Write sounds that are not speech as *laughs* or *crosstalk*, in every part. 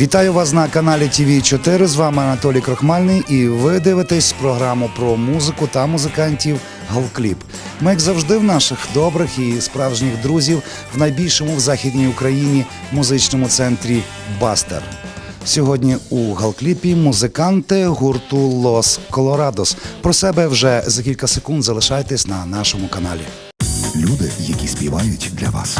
Вітаю вас на каналі ТВ 4 З вами Анатолій Крохмальний, і ви дивитесь програму про музику та музикантів Галкліп. Ми, як завжди, в наших добрих і справжніх друзів в найбільшому в західній Україні музичному центрі Бастер. Сьогодні у Галкліпі музиканти гурту Лос Колорадос. Про себе вже за кілька секунд залишайтесь на нашому каналі. Люди, які співають для вас.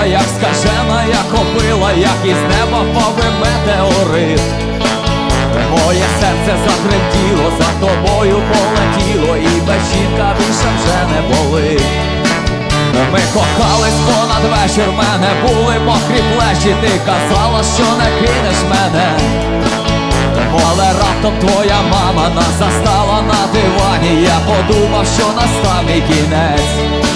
Влетіла, як скажена, як копила, як із неба впав метеорит. Моє серце затремтіло, за тобою полетіло, і безжінка більше вже не болить. Ми кохались понад вечір, мене були мокрі плечі, ти казала, що не кинеш мене. Але раптом твоя мама нас застала на дивані, я подумав, що настав мій кінець.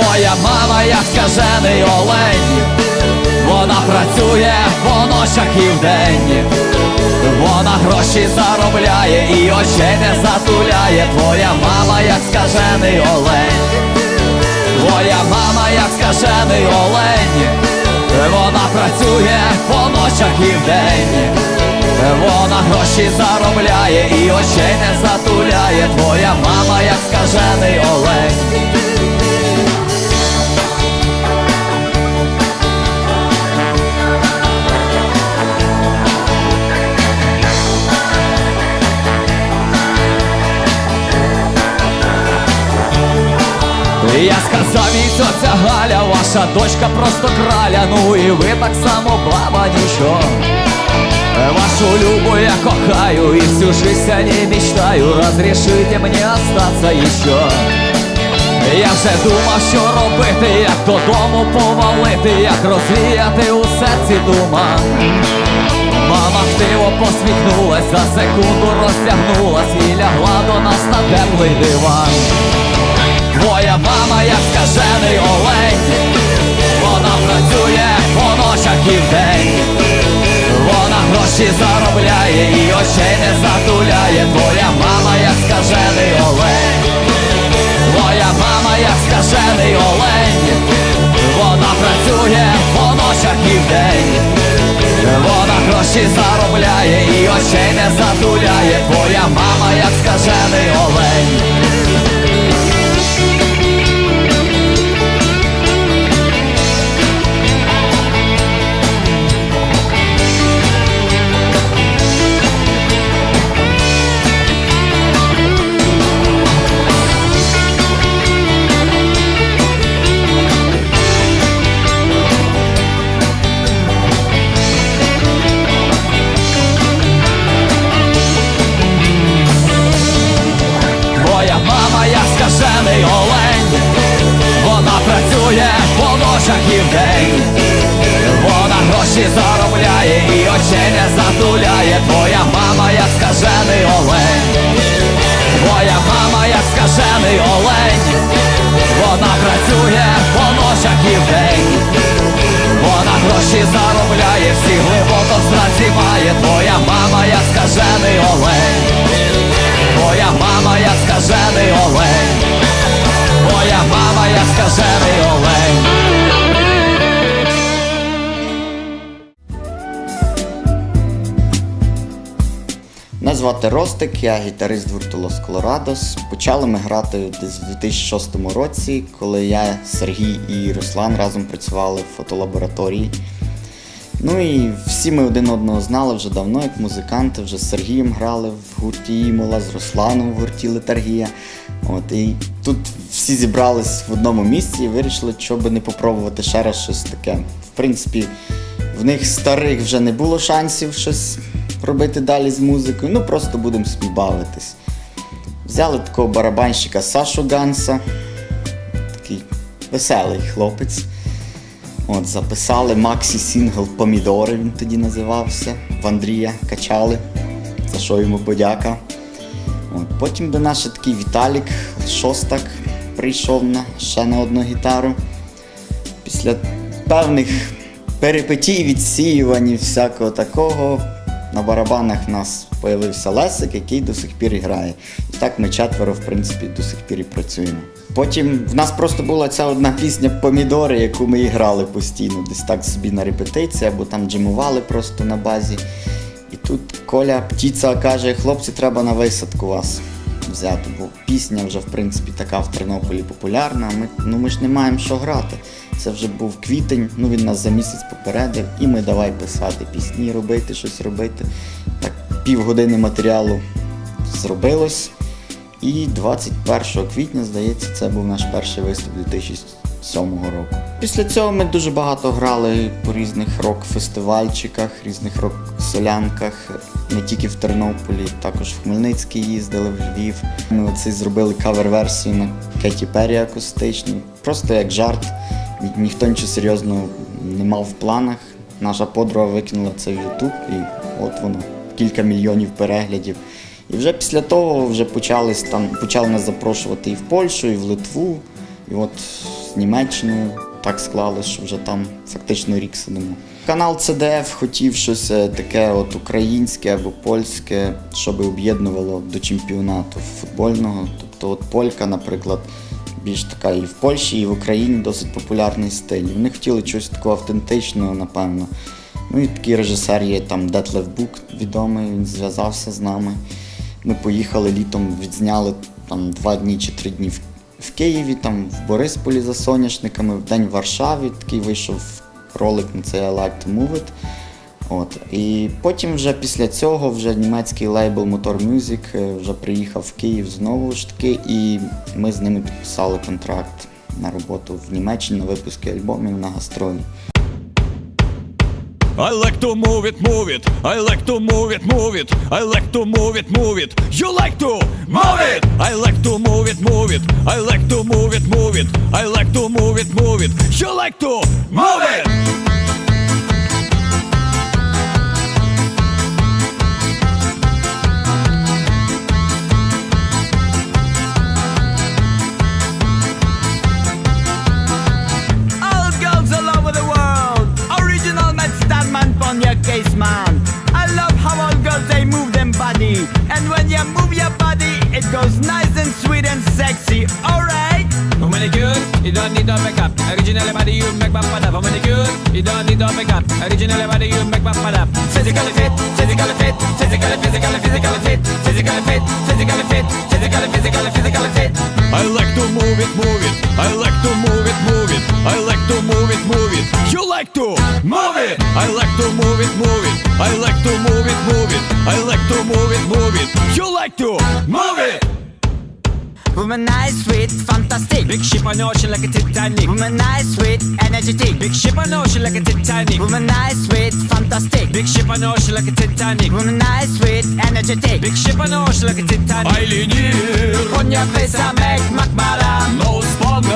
Твоя мама, як скажений олень, вона працює по ночах і вдень, вона гроші заробляє і очей не затуляє. Твоя мама, як скажений олень, твоя мама, як скажений олень, вона працює по ночах і вдень, вона гроші заробляє і очей не затуляє. Твоя мама, як скажений олень. Я сказав їй, що Галя, ваша дочка просто краля, ну і ви так само баба нічого. Вашу любу я кохаю и всю жизнь о ней мечтаю. Разрешите мне остаться еще Я вже думав, що робити, як додому повалити, як розвіяти у серці дума. Мама хтиво посміхнулась, за секунду розтягнулась і лягла до нас на теплий диван Твоя мама, як скажений олень, вона працює по ночах і вдень, вона гроші заробляє і очей не затуляє. Твоя мама, як скажений олень, твоя мама, як скажений олень, вона працює по ночах і вдень, вона гроші заробляє і очей не затуляє. Твоя мама, як скажений олень. Не затуляє. Твоя мама, як скажений олень, твоя мама, як скажений олень, вона працює по ночах і вдень, вона гроші заробляє, всі глибоко в страці має. Твоя мама, як скажений олень. Моя мама, я скажений олень, моя мама, я скажений олень. Звати Ростик, я гітарист гурту Лос Колорадос. Почали ми грати десь в 2006 році, коли я, Сергій і Руслан разом працювали в фотолабораторії. Ну і всі ми один одного знали вже давно, як музиканти, вже з Сергієм грали в гурті Імола, з Русланом в гурті Летаргія. От, і тут всі зібрались в одному місці і вирішили, що би не попробувати ще раз щось таке. В принципі, в них старих вже не було шансів щось робити далі з музикою. Ну просто будемо собі. Взяли такого барабанщика Сашу Ганса, такий веселий хлопець. От, записали Максі Сінгл Помідори, він тоді називався. В Андрія качали, за що йому подяка. От, потім до ще такий Віталік Шостак прийшов на ще на одну гітару. Після певних перипетій, відсіювань і всякого такого, на барабанах в нас з'явився Лесик, який до сих пір грає. І так ми четверо, в принципі, до сих пір і працюємо. Потім в нас просто була ця одна пісня Помідори, яку ми і грали постійно, десь так собі на репетиції, або там джимували просто на базі. І тут Коля птіця каже, хлопці, треба на висадку вас взяти, бо пісня вже в принципі така в Тернополі популярна. Ми, ну, ми ж не маємо що грати. Це вже був квітень, ну він нас за місяць попередив, і ми давай писати пісні, робити щось робити. Так, півгодини матеріалу зробилось. І 21 квітня, здається, це був наш перший виступ 2007 року. Після цього ми дуже багато грали по різних рок-фестивальчиках, різних рок-солянках, не тільки в Тернополі, також в Хмельницький їздили, в Львів. Ми оце зробили кавер-версію на Кеті Перрі акустичну. Просто як жарт. Ні- ніхто нічого серйозного не мав в планах. Наша подруга викинула це в Ютуб, і от воно, кілька мільйонів переглядів. І вже після того вже почались там, почали нас запрошувати і в Польщу, і в Литву. І от з Німеччиною так склалось, що вже там фактично рік сидимо. Канал CDF хотів щось е, таке от українське або польське, щоб об'єднувало до чемпіонату футбольного. Тобто, от полька, наприклад, більш така і в Польщі, і в Україні досить популярний стиль. Вони хотіли чогось такого автентичного, напевно. Ну і такий режисер є там Детлев Бук відомий, він зв'язався з нами. Ми поїхали літом, відзняли там два дні чи три дні в, Києві, там в Борисполі за соняшниками, в день в Варшаві. Такий вийшов ролик на цей I Like to Move It. От. І потім вже після цього вже німецький лейбл Motor Music е, вже приїхав в Київ знову ж таки, і ми з ними підписали контракт на роботу в Німеччині на випуски альбомів на гастролі. I like to move it, move it. I like to move it, move it. I like to move it, move it. You like to move it. I like to move it, move it. I like to move it, move it. I like to move it, move it. You like to move it. Goes nice and sweet and sexy. Alright? For manicure, you don't need no makeup. Originally body you make my fun up. For manicure, you don't need no makeup. Originally body you make my fun up. Physically fit, physically fit, physically, physically, physically fit, physically fit, physically fit, physically, physically, physically fit. I like to move it, move it. I like to move it, move it. I like to move it, move it. You like to move it. I like to move it, move it. I like to move it, move it. I like to move it, move it. You like to move it. Woman nice, sweet, fantastic. Big ship on the ocean like a Titanic. Woman nice, sweet, energetic. Big ship on the ocean like a Titanic. Woman nice, sweet, fantastic. Big ship on the ocean like a Titanic. Woman nice, sweet, energetic. Big ship on the ocean like a Titanic. I lean here. On your face I make McMara. No spanner.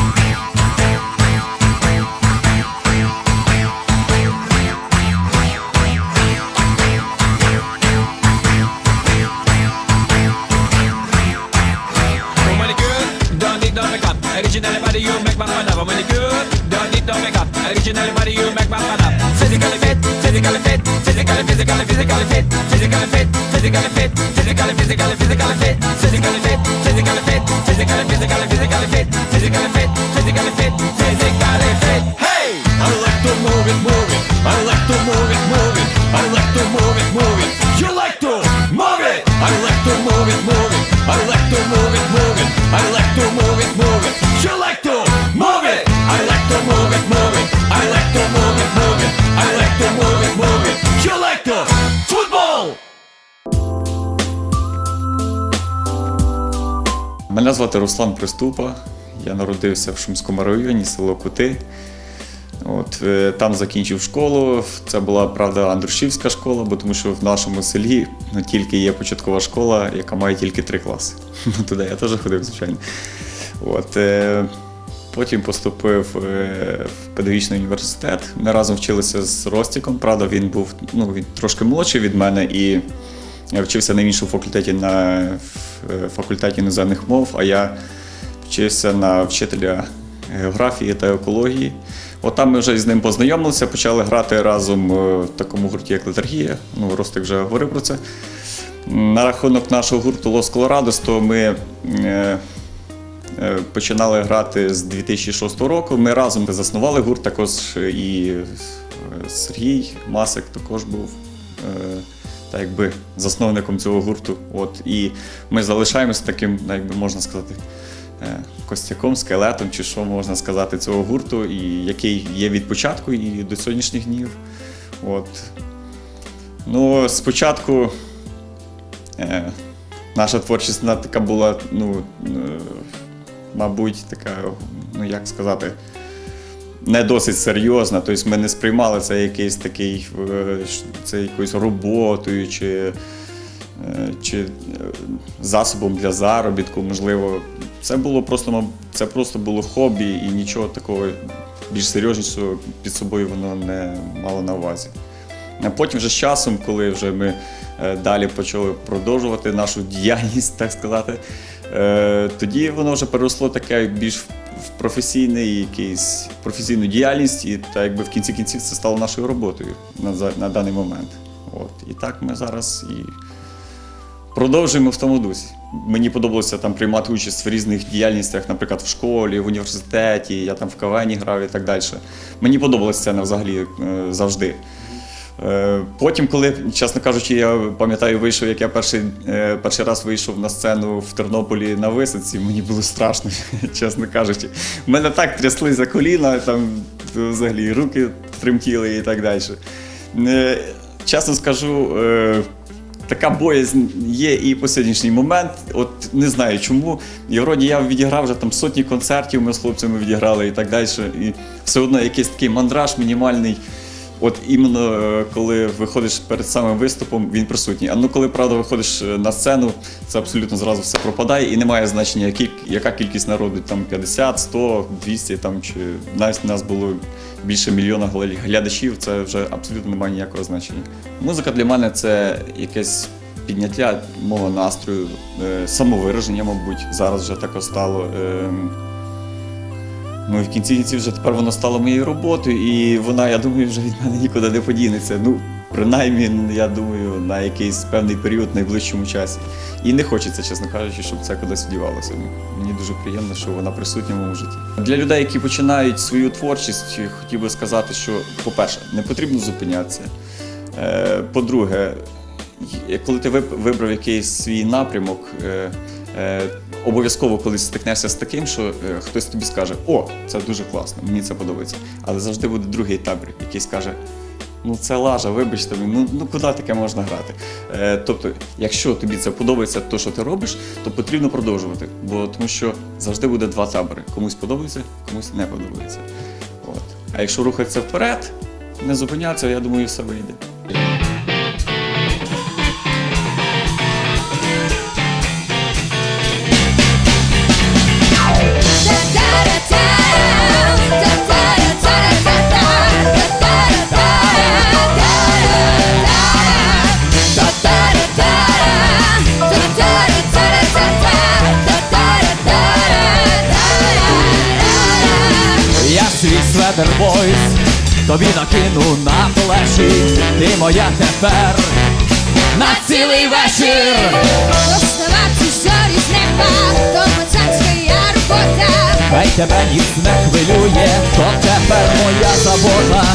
Physically fit, physically, physically, physically fit, physically fit, physically fit, physically, physically, physically fit, physically fit, physically fit, physically, physically, physically fit, physically fit, Мене звати Руслан Приступа. Я народився в Шумському районі, село Кути. От, е, там закінчив школу. Це була, правда, Андрушівська школа, бо тому що в нашому селі ну, тільки є початкова школа, яка має тільки три класи. *laughs* Ну, туди я теж ходив, звичайно. От, е, потім поступив е, в педагогічний університет. Ми разом вчилися з Ростіком. Правда, він був ну, він трошки молодший від мене і я вчився на іншому факультеті на факультеті іноземних мов, а я вчився на вчителя географії та екології. От там ми вже з ним познайомилися, почали грати разом е, в такому гурті, як летаргія. Ну, Ростик вже говорив про це. На рахунок нашого гурту Лос Колорадос, то ми е, е, починали грати з 2006 року. Ми разом заснували гурт, також і е, Сергій Масик також був. Якби засновником цього гурту. От, і ми залишаємося таким, якби можна сказати, е, костяком, скелетом, чи що можна сказати, цього гурту, і який є від початку і до сьогоднішніх днів. От. Ну, спочатку е, наша творчість вона така була, ну, е, мабуть, така, ну як сказати, не досить серйозна. Тобто ми не сприймали це якийсь такий е, це якоюсь роботою чи, е, чи е, засобом для заробітку, можливо. Це було просто, це просто було хобі і нічого такого більш серйознішого під собою воно не мало на увазі. Потім вже з часом, коли вже ми далі почали продовжувати нашу діяльність, *laughs* так сказати, тоді воно вже переросло таке більш в професійний якийсь професійну діяльність, і та якби в кінці кінців це стало нашою роботою на, на даний момент. От. І так ми зараз і продовжуємо в тому дусі. Мені подобалося там приймати участь в різних діяльностях, наприклад, в школі, в університеті, я там в кавені грав і так далі. Мені подобалася сцена взагалі е, завжди. Е, Потім, коли, чесно кажучи, я пам'ятаю, вийшов, як я перший, е, перший раз вийшов на сцену в Тернополі на висадці, мені було страшно, *laughs* чесно кажучи. Мене так тряслися коліна, там взагалі руки тремтіли і так далі. Е, Чесно скажу, така боязнь є і по сьогоднішній момент. От не знаю чому. І вроді я відіграв вже там сотні концертів, ми з хлопцями відіграли і так далі. І все одно якийсь такий мандраж мінімальний. От іменно е, коли виходиш перед самим виступом, він присутній. А ну коли правда виходиш е, на сцену, це абсолютно зразу все пропадає і немає значення, які, яка кількість народу, там 50, 100, 200, там чи навіть нас було більше мільйона гля- глядачів, це вже абсолютно немає ніякого значення. Музика для мене це якесь підняття мого настрою, е, самовираження, мабуть, зараз вже таке стало. Ну і в кінці кінців вже тепер воно стало моєю роботою, і вона, я думаю, вже від мене нікуди не подінеться. Ну, принаймні, я думаю, на якийсь певний період в найближчому часі. І не хочеться, чесно кажучи, щоб це кудись дівалося. Ну, Мені дуже приємно, що вона присутня в моєму житті. Для людей, які починають свою творчість, хотів би сказати, що, по-перше, не потрібно зупинятися. Е, По-друге, коли ти вибрав якийсь свій напрямок, е, е, обов'язково колись стикнешся з таким, що е, хтось тобі скаже: О, це дуже класно, мені це подобається. Але завжди буде другий табір, який скаже. Ну, це лажа, вибачте, ну, ну куди таке можна грати? Е, тобто, якщо тобі це подобається, то, що ти робиш, то потрібно продовжувати. Бо тому що завжди буде два табори. Комусь подобається, комусь не подобається. От. А якщо рухатися вперед, не зупинятися, я думаю, все вийде. Сведер тобі накину на плечі, ти моя тепер на цілий вечір. Доставати зорі з неба, то пацанська робота. Хай тебе ніц не хвилює, то тепер моя забота.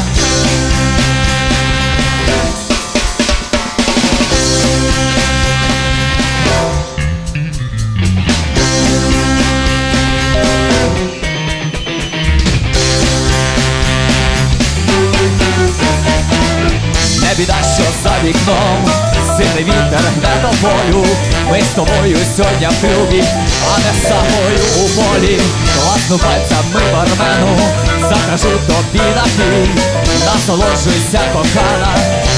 Не біда, що за вікном сильний вітер не до полю. Ми з тобою сьогодні в клубі, а не з собою у полі. Класну пальцями бармену, закажу тобі напій. Насолоджуйся, кохана,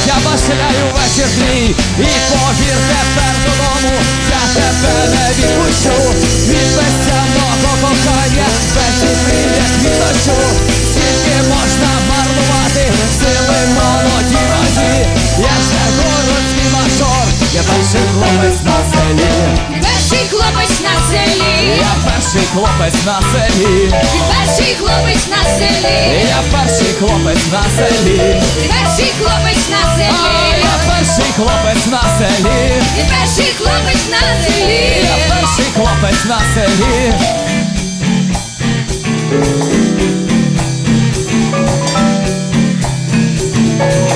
я башляю вечір твій. І повір тепер додому, хлопець на селі. ти перший хлопець на селі, Я перший хлопець на селі. ти перший хлопець на селі, я перший хлопець на селі. ти перший хлопець на селі. Я перший хлопець на селі. Та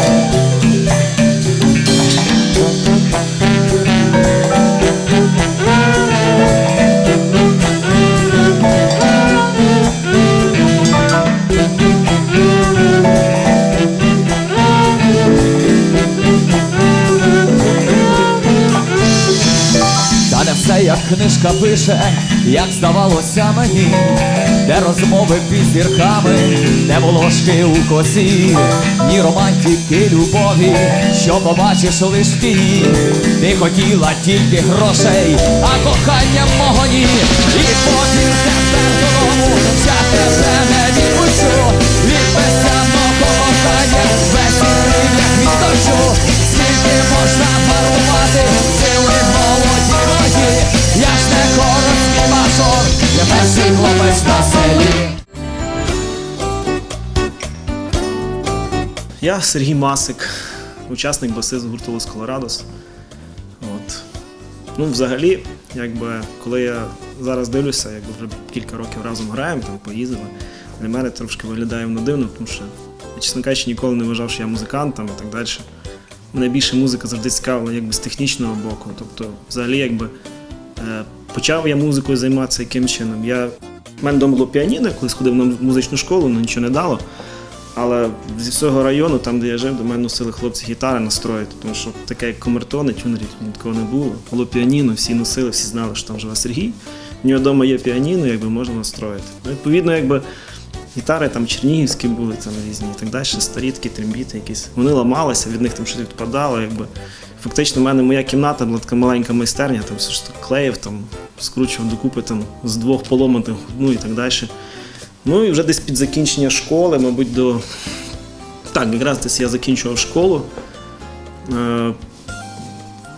книжка пише, як здавалося мені, де розмови під зірками, де волошки у косі, ні романтики любові, що побачиш лиш в тіні. Ти хотіла тільки грошей, а кохання мого ні. І повір тепер додому, я тебе не відпущу. Від безцінного кохання, світ як відточу. Скільки можна парувати, сили молоді мої. Городський мажор, я перший хлопець на селі. Я Сергій Масик, учасник басист гурту Лос Колорадос. От. Ну, взагалі, якби, коли я зараз дивлюся, якби вже кілька років разом граємо, там поїздили, для мене трошки виглядає воно дивно, тому що я, чесно кажучи, ніколи не вважав, що я музикант там, і так далі. Мене більше музика завжди цікавила якби, з технічного боку. Тобто, взагалі, якби, почав я музикою займатися яким чином. Я... У мене вдома було піаніно, коли сходив на музичну школу, але нічого не дало. Але зі всього району, там, де я жив, до мене носили хлопці гітари настроїти, тому що таке як комертони, тюнерів нікого не було. Було піаніно, всі носили, всі знали, що там живе Сергій. У нього вдома є піаніно, якби можна настроїти. Ну, відповідно, якби гітари там чернігівські були там різні і так далі, старі такі трембіти якісь. Вони ламалися, від них там щось відпадало. Якби. Фактично, в мене моя кімната була така маленька майстерня, там все ж клеїв, там, скручував докупи там, з двох поломаних, ну і так далі. Ну і вже десь під закінчення школи, мабуть, до. Так, якраз десь я закінчував школу. Е,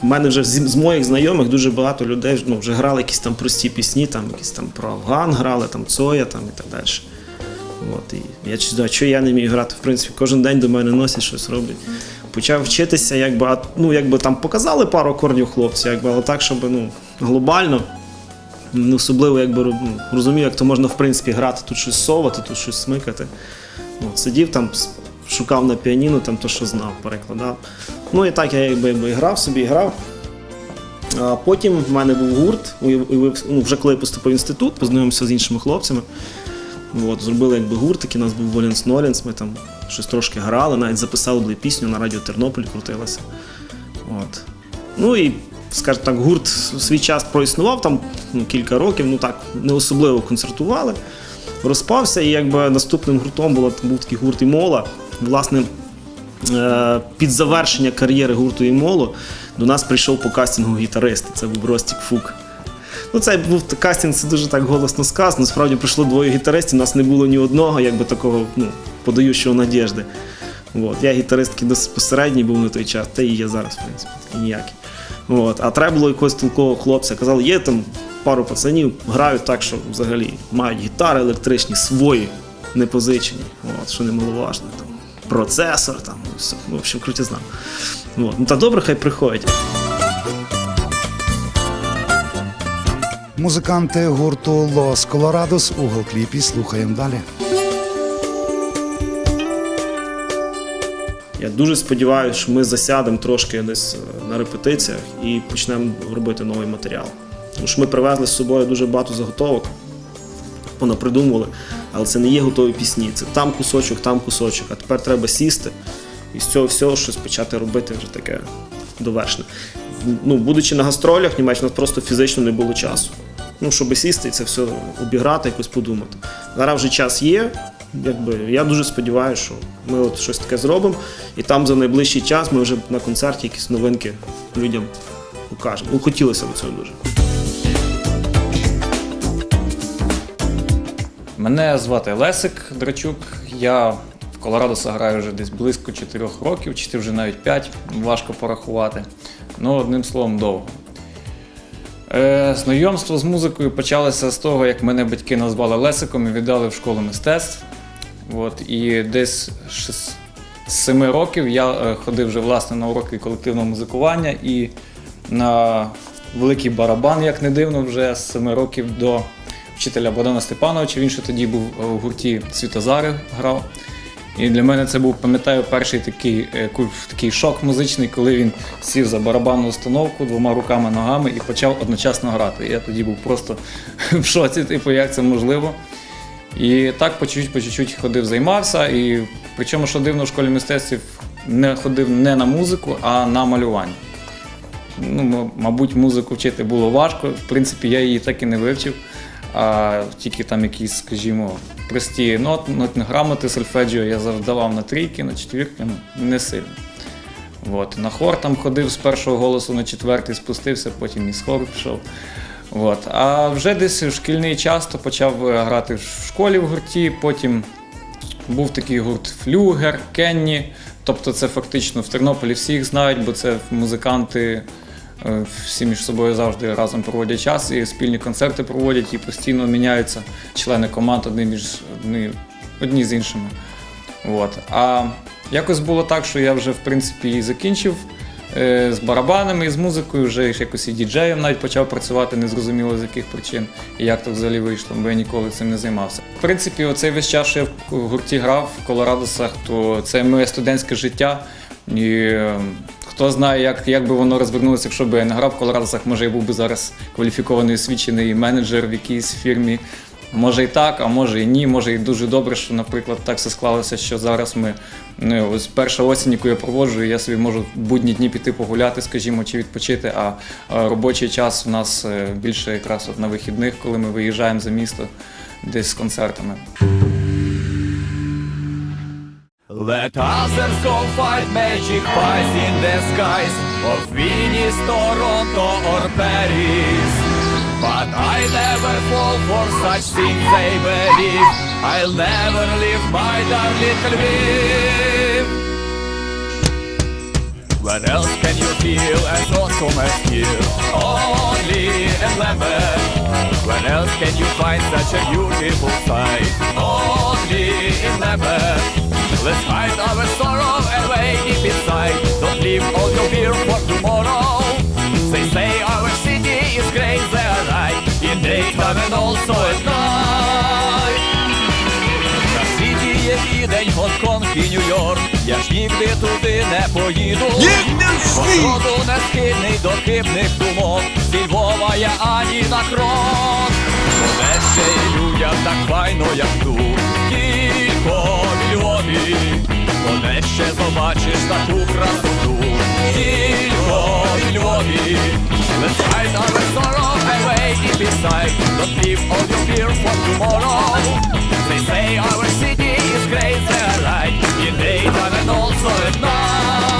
У мене вже з моїх знайомих дуже багато людей ну, вже грали якісь там прості пісні, там якісь там про Афган грали, там Цоя там, і так далі. От, і я чую, що я не вмію грати, в принципі, кожен день до мене носять щось роблять. Почав вчитися, якби, ну, якби там показали пару акордів хлопці, якби, але так, щоб ну, глобально не особливо якби ну, розумів, як то можна в принципі грати, тут щось совати, тут щось смикати. От, сидів там, шукав на піаніно там то, що знав, перекладав. Ну і так я якби, якби грав собі, грав. А потім в мене був гурт, ну, вже коли я поступив в інститут, познайомився з іншими хлопцями. От, зробили якби гурт, такий у нас був Воленс Нолінс, ми там щось трошки грали, навіть записали були пісню на радіо Тернопіль крутилася. От. Ну і, скажімо так, гурт свій час проіснував там ну, кілька років, ну так, не особливо концертували. Розпався, і якби наступним гуртом була, був такий гурт Імола. Власне, е, під завершення кар'єри гурту Імоло до нас прийшов по кастингу гітарист. Це був Ростік Фук. Ну, це був кастинг, це дуже так голосно сказано. Насправді прийшло двоє гітаристів, у нас не було ні одного, якби такого ну, подаючого надіжди. От. Я гітаристки досить посередній був на той час, та і є зараз, в принципі, такий ніякий. От. А треба було якогось толкового хлопця. Казали, є там пару пацанів, грають так, що взагалі мають гітари електричні, свої, не позичені, от, що немаловажно. Там, процесор, там, все, в общем, крутизна. От. Ну, та добре, хай приходять. Музиканти гурту Лос Колорадос у голкліпі слухаємо далі. Я дуже сподіваюся, що ми засядемо трошки десь е, на репетиціях і почнемо робити новий матеріал. Тому що ми привезли з собою дуже багато заготовок, понапридумували, але це не є готові пісні. Це там кусочок, там кусочок. А тепер треба сісти і з цього всього щось почати робити вже таке довершене. ну, будучи на гастролях, нас просто фізично не було часу. Ну, щоб сісти і це все обіграти, якось подумати. Зараз вже час є. Якби, я дуже сподіваюся, що ми от щось таке зробимо, і там за найближчий час ми вже на концерті якісь новинки людям покажемо. Ну, хотілося б цього дуже. Мене звати Лесик Драчук. Я в Колорадоса граю вже десь близько 4 років, чи ти вже навіть 5, важко порахувати. Ну, одним словом, довго. Е, знайомство з музикою почалося з того, як мене батьки назвали Лесиком і віддали в школу мистецтв. От, і десь з 7 років я е, ходив вже власне на уроки колективного музикування і на великий барабан, як не дивно, вже з 7 років до вчителя Богдана Степановича. Він ще тоді був е, в гурті Світозари грав. І для мене це був, пам'ятаю, перший такий, е, такий шок музичний, коли він сів за барабанну установку двома руками ногами і почав одночасно грати. Я тоді був просто *laughs* в шоці, типу, як це можливо. І так по чуть-чуть, по чуть-чуть ходив, займався. І причому, що дивно, в школі мистецтв не ходив не на музику, а на малювання. Ну, мабуть, музику вчити було важко. В принципі, я її так і не вивчив. А тільки там якісь, скажімо, прості нот, грамоти, сольфеджіо я завдавав на трійки, на четвірки, ну, не сильно. От. На хор там ходив з першого голосу на четвертий, спустився, потім із хору пішов. От. А вже десь в шкільний час то почав е, грати в школі в гурті, потім був такий гурт Флюгер, Кенні. Тобто це фактично в Тернополі всіх знають, бо це музиканти всі між собою завжди разом проводять час і спільні концерти проводять, і постійно міняються члени команд одні між одні, одні з іншими. От. А якось було так, що я вже в принципі і закінчив е, з барабанами і з музикою, вже якось і діджеєм навіть почав працювати, незрозуміло з яких причин і як так взагалі вийшло, бо я ніколи цим не займався. В принципі, оцей весь час, що я в гурті грав в Колорадосах, то це моє студентське життя. І е, хто знає, як, як би воно розвернулося, якщо б я не грав в Колорадосах, може я був би зараз кваліфікований освічений менеджер в якійсь фірмі. Може і так, а може і ні. Може і дуже добре, що, наприклад, так все склалося, що зараз ми ну, ось перша осінь, яку я проводжу, я собі можу в будні дні піти погуляти, скажімо, чи відпочити. А, робочий час у нас е, більше якраз от на вихідних, коли ми виїжджаємо за місто десь з концертами. Let others go fight magic pies in the skies of Venice, Toronto or Paris. But I never fall for such things they believe. I'll never leave my darling Lviv. When else can you feel as awesome as here? Only in Lambert. When else can you find such a beautiful sight? Only in Lambert. Let's hide our sorrow away deep inside. Don't leave all your fear for tomorrow. They say our city is great, they're right. In daytime and also at night. На світі є відень, Гонконг і Нью-Йорк. Я ж нігде туди не поїду. Походу не схильний до хибних думок. Зі Львова я ані на крок. Бо ще й людям так файно, як тут. Львові. Бо не ще побачиш таку красоту. Тільки в Львові. Let's hide our sorrow away deep inside. Don't leave all your fear for tomorrow. They say our city is great, they are right. In daytime and also at night.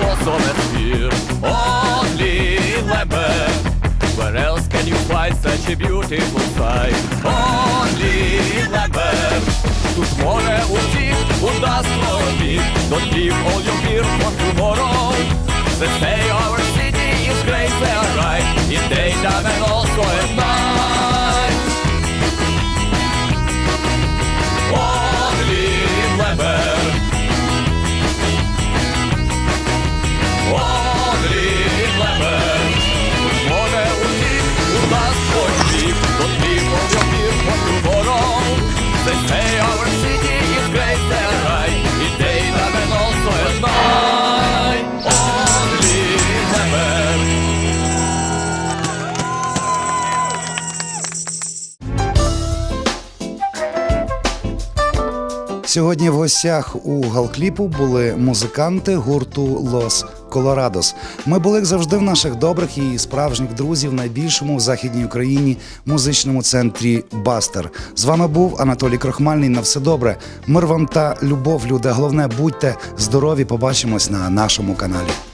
feel as awesome as here? Only in Lambert. Where else can you find such a beautiful sight? Only in Lambert. Тут море усіх, у нас крові. Don't leave all your fear for tomorrow. They say our city is great, they're right. In daytime and also at night. Сьогодні в гостях у галкліпу були музиканти гурту Лос Колорадос. Ми були як завжди в наших добрих і справжніх друзів, найбільшому в західній Україні музичному центрі Бастер. З вами був Анатолій Крохмальний. На все добре. Мир вам та любов, люди. Головне, будьте здорові. Побачимось на нашому каналі.